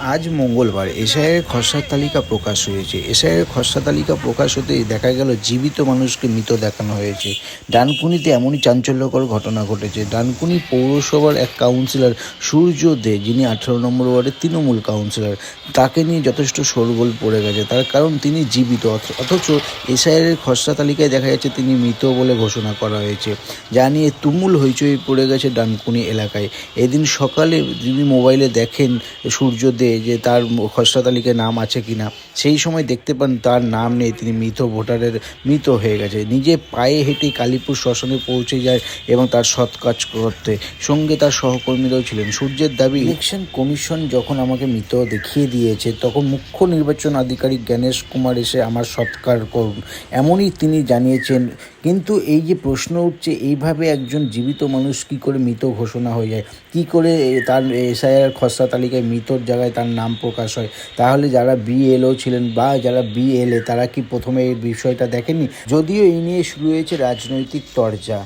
আজ মঙ্গলবার এসআইয়ের খসড়া তালিকা প্রকাশ হয়েছে। এসআইয়ের খসড়া তালিকা প্রকাশ হতেই দেখা গেল জীবিত মানুষকে মৃত দেখানো হয়েছে। ডানকুনিতে এমনই চাঞ্চল্যকর ঘটনা ঘটেছে। ডানকুনি পৌরসভার এক কাউন্সিলর সূর্য দে, যিনি আঠেরো নম্বর ওয়ার্ডের তৃণমূল কাউন্সিলর তাকে নিয়ে যথেষ্ট শোরগোল পড়ে গেছে। তার কারণ তিনি জীবিত অথচ এসআইয়ের খসড়া তালিকায় দেখা যাচ্ছে তিনি মৃত বলে ঘোষণা করা হয়েছে। যা নিয়ে তুমুল হইচই পড়ে গেছে ডানকুনি এলাকায়। এদিন সকালে যিনি মোবাইলে দেখেন সূর্য দে যে তার খসড়া তালিকায় নাম আছে কিনা। সেই সময় দেখতে পান তার নাম নেই, তিনি মৃত, ভোটারের মৃত হয়ে গেছে। নিজে পায়ে হেঁটে কালীপুর শ্মশানে পৌঁছে যায় এবং তার সৎ কাজ করতে। সঙ্গে তার সহকর্মীরাও ছিলেন। সূর্যের দাবি, ইলেকশন কমিশন যখন আমাকে মৃত দেখিয়ে দিয়েছে, তখন মুখ্য নির্বাচন আধিকারিক জ্ঞানেশ কুমার এসে আমার সৎকার করুন। এমনই তিনি জানিয়েছেন কিন্তু এই যে প্রশ্ন উঠছে, এইভাবে একজন জীবিত মানুষ কি করে মৃত ঘোষণা হয়ে যায়? কি করে তার এসআইআর খসড়া তালিকায় মৃতর জায়গায় তার নাম প্রকাশ হয়? তাহলে যারা বিএলও ছিলেন বা যারা বিএলএ, তারা কি প্রথমে এই বিষয়টা দেখেনি যদিও এই নিয়ে শুরু হয়েছে রাজনৈতিক চর্চা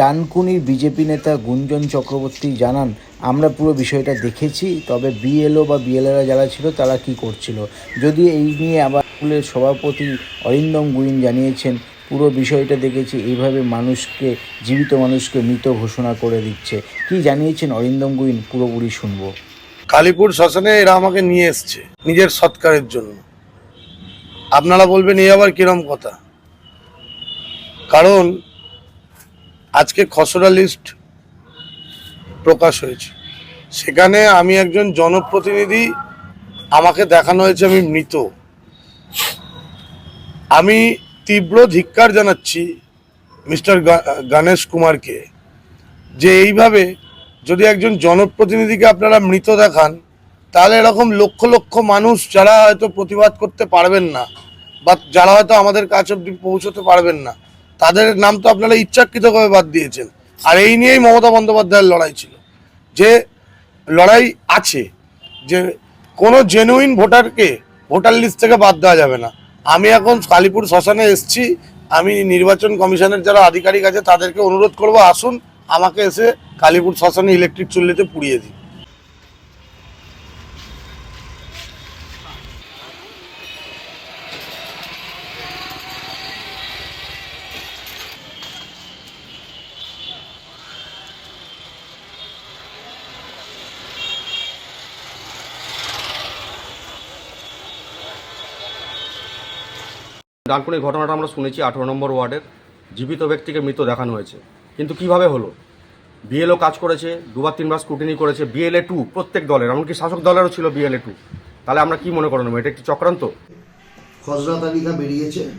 ডানকুনির বিজেপি নেতা গুঞ্জন চক্রবর্তী জানান, আমরা পুরো বিষয়টা দেখেছি, তবে বিএলও বা বিএলএরা যারা ছিল, তারা কি করছিল? যদি এই নিয়ে আবার স্কুলের সভাপতি অরিন্দম গুইন জানিয়েছেন পুরো বিষয়টা দেখেছি, এইভাবে মানুষকে, জীবিত মানুষকে মৃত ঘোষণা করে দিচ্ছে। কি জানিয়েছেন অরিন্দম গুইন? পুরোপুরি শুনব। কালীপুর শ্মশানে এরা আমাকে নিয়ে এসছে, নিজের সৎকারের জন্য। আপনারা বলবেন এই আবার কিরম কথা? কারণ, আজকে খসড়া লিস্ট প্রকাশ হয়েছে। সেখানে আমি একজন জনপ্রতিনিধি, আমাকে দেখানো হয়েছে আমি মৃত। আমি তীব্র ধিক্কার জানাচ্ছি মিস্টার গণেশ কুমারকে যে এইভাবে যদি একজন জনপ্রতিনিধিকে আপনারা মৃত দেখান, তাহলে এরকম লক্ষ লক্ষ মানুষ যারা হয়তো প্রতিবাদ করতে পারবেন না বা যারা হয়তো আমাদের কাছে অব্দি পৌঁছতে পারবেন না, তাদের নাম তো আপনারা ইচ্ছাকৃতভাবে বাদ দিয়েছেন। আর এই নিয়েই মমতা বন্দ্যোপাধ্যায়ের লড়াই ছিল। যে লড়াই আছে, যে কোনো জেনুইন ভোটারকে ভোটার লিস্ট থেকে বাদ দেওয়া যাবে না। আমি এখন কালীপুর শ্মশানে এসছি। আমি নির্বাচন কমিশনের যারা আধিকারিক আছে, তাদেরকে অনুরোধ করব, আসুন, আমাকে এসে কালীপুর শ্মশানে ইলেকট্রিক চুল্লিতে পুড়িয়ে দিন। ডানকুনির ঘটনাটা আমরা শুনেছি, আঠেরো নম্বর ওয়ার্ডের। জীবিত ব্যক্তিকে মৃত দেখানো হয়েছে। কিন্তু কীভাবে হলো? বিএলও কাজ করেছে, দুবার তিনবার স্ক্রুটিনি করেছে, বিএলএ টু প্রত্যেক দলের, এমনকি শাসক দলেরও ছিল বিএলএ টু তাহলে আমরা কি মনে করে এটা একটি চক্রান্ত? খসড়া তালিকা বেরিয়েছে,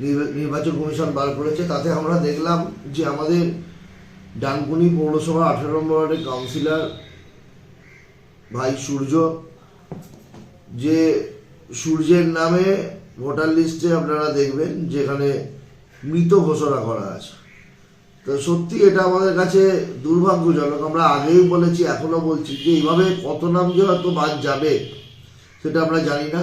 নির্বা- নির্বাচন কমিশন বার করেছে, তাতে আমরা দেখলাম যে আমাদের ডানকুনি পৌরসভা আঠেরো নম্বর ওয়ার্ডের কাউন্সিলর ভাই সূর্য, যে সূর্যের নামে ভোটার লিস্টে আপনারা দেখবেন যেখানে মৃত ঘোষণা করা আছে। তো সত্যি এটা আমাদের কাছে দুর্ভাগ্যজনক। আমরা আগেই বলেছি, এখনও বলছি যে এইভাবে কত নাম যে হয়তো বাদ যাবে, সেটা আমরা জানি না।